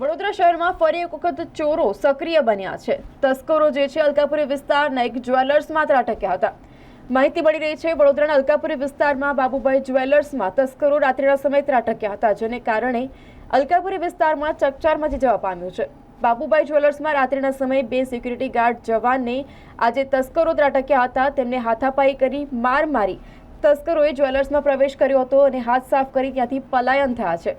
વડોદરા શહેરમાં ફરી એક વખત ચોરો સક્રિય બન્યા છે. તસ્કરો જે છે, અલકાપુરી વિસ્તારના એક જ્વેલર્સમાં ત્રાટક્યા હતા. માહિતી મળી રહી છે, વડોદરાના અલકાપુરી વિસ્તારમાં બાબુભાઈ જ્વેલર્સમાં તસ્કરો રાત્રિના સમયે ત્રાટક્યા હતા, જેને કારણે અલકાપુરી વિસ્તારમાં ચકચાર મચી જવા પામ્યું છે. બાબુભાઈ જ્વેલર્સમાં રાત્રિના સમયે બે સિક્યુરિટી ગાર્ડ જવાનને આજે તસ્કરો ત્રાટક્યા હતા. તેમને હાથાપાઈ કરી માર મારી તસ્કરોએ જ્વેલર્સમાં પ્રવેશ કર્યો હતો અને હાથ સાફ કરી ત્યાંથી પલાયન થયા છે.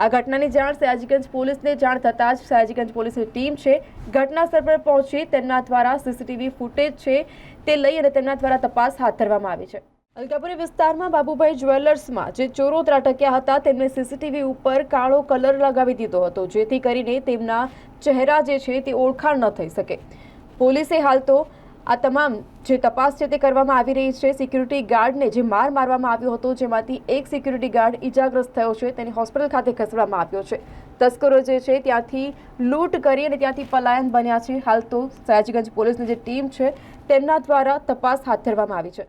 આ ઘટનાની જાણ સયાજીગંજ પોલીસને જાણ થતાં જ સયાજીગંજ પોલીસની ટીમ છે, ઘટના સ્થળ પર પહોંચી તેમના દ્વારા સીસીટીવી ફૂટેજ છે તે લઈ અને તેમના દ્વારા તપાસ હાથ ધરવામાં આવી છે. અલકાપુરી વિસ્તારમાં બાબુભાઈ જ્વેલર્સમાં જે ચોરો ત્રાટક્યા હતા, તેમને સીસીટીવી ઉપર કાળો કલર લગાવી દીધો હતો, જેથી કરીને તેમના ચહેરા જે છે તે ઓળખાણ ન થઈ શકે. પોલીસે હાલ તો આ તમામ જે તપાસ છે તે કરવામાં આવી રહી છે. સિક્યુરિટી ગાર્ડને જે માર મારવામાં આવ્યો હતો, જેમાંથી એક સિક્યુરિટી ગાર્ડ ઈજાગ્રસ્ત થયો છે, તેને હોસ્પિટલ ખાતે ખસેડવામાં આવ્યો છે. તસ્કરો જે છે ત્યાંથી લૂંટ કરી અને ત્યાંથી પલાયન બન્યા છે. હાલ તો સયાજીગંજ પોલીસની જે ટીમ છે, તેમના દ્વારા તપાસ હાથ ધરવામાં આવી છે.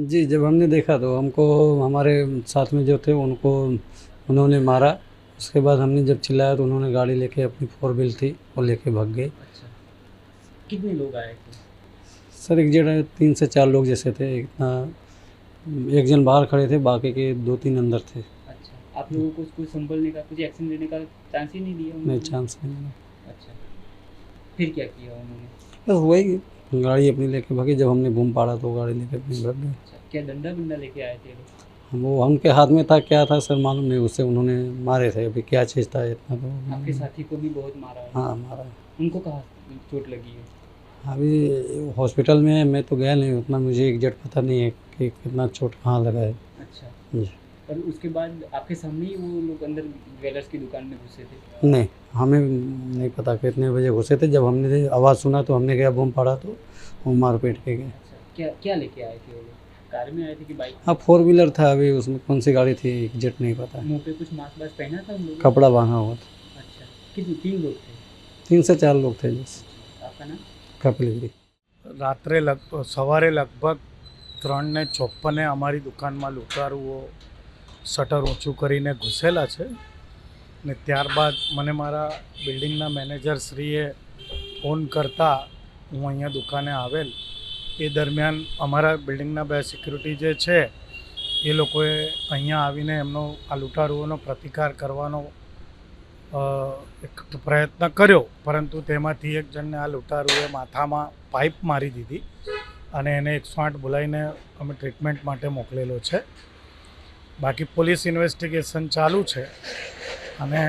जी जब हमने देखा तो हमको हमारे साथ में जो थे उनको उन्होंने मारा। उसके बाद हमने जब चिल्लाया तो उन्होंने गाड़ी लेके अपनी फोर व्हील थी वो लेके भाग गए। कितने लोग आए थे? सर एक जगह तीन से चार लोग जैसे थे इतना एक जन बाहर खड़े थे बाकी के दो तीन अंदर थे। अच्छा आप लोगों को कुछ संभलने का कुछ एक्शन लेने का चांस ही नहीं दिया नहीं चांस नहीं मिला। अच्छा। फिर क्या किया उन्होंने? बस वही गाड़ी अपनी लेके भागे जब हमने घूम पाड़ा तो गाड़ी लेके अपनी भाग गए। अच्छा क्या डंडा बंडा लेके आए थे? वो उनके हाथ में था क्या था सर मालूम नहीं उससे उन्होंने मारे थे अभी क्या चीज़ था इतना तो आपके साथी को भी बहुत मारा है। हाँ मारा है। उनको कहा चोट लगी है? अभी हॉस्पिटल में है, मैं तो गया नहीं उतना मुझे एग्जैक्ट पता नहीं है कि कितना चोट कहाँ लगा है। अच्छा। जी। और उसके बाद आपके सामने ही वो लोग अंदर ज्वेलर्स की दुकान में घुसे थे नहीं हमें नहीं पता कितने बजे घुसे थे जब हमने आवाज़ सुना तो हमने गया बम पड़ा तो वो मार पीट के गए अच्छा क्या क्या लेके आए थे वो लोग कार में आए थे कि बाइक हाँ फोर व्हीलर था अभी उसमें कौन सी गाड़ी थी एग्जैक्ट नहीं पता मुंह पे कुछ मास्क वास्क पहना था उन लोगों ने? कपड़ा बांधा हुआ था अच्छा कितने तीन लोग थे तीन से चार लोग थे बस आपका नाम कपिल गिरी રાત્રે લગ સવારે લગભગ ત્રણ ને ચોપ્પને અમારી દુકાનમાં લૂંટારુઓ શટર ઊંચું કરીને ઘૂસેલા છે ને ત્યારબાદ મને મારા બિલ્ડિંગના મેનેજર શ્રીએ ફોન કરતા હું અહીંયા દુકાને આવેલ. એ દરમિયાન અમારા બિલ્ડિંગના બે સિક્યુરિટી જે છે, એ લોકોએ અહીંયા આવીને એમનો આ લૂંટારુઓનો પ્રતિકાર કરવાનો એક પ્રયત્ન કર્યો, પરંતુ તેમાંથી એક જણને આ લૂંટારુએ માથામાં પાઇપ મારી દીધી અને એને એકસો આઠ બોલાવીને અમે ટ્રીટમેન્ટ માટે મોકલેલો છે. બાકી પોલીસ ઇન્વેસ્ટિગેશન ચાલુ છે અને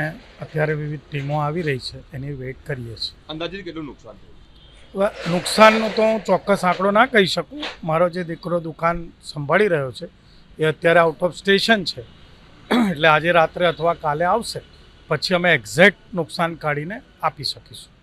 અત્યારે વિવિધ ટીમો આવી રહી છે એની વેઇટ કરીએ છીએ. અંદાજિત કેટલું નુકસાન થયું? નુકસાનનું તો હું ચોક્કસ આંકડો ના કહી શકું. મારો જે દીકરો દુકાન સંભાળી રહ્યો છે એ અત્યારે આઉટ ઓફ સ્ટેશન છે. એટલે આજે રાત્રે અથવા કાલે આવશે. પછી અમે એક્ઝેક્ટ નુકસાન કાઢીને આપી શકીશું.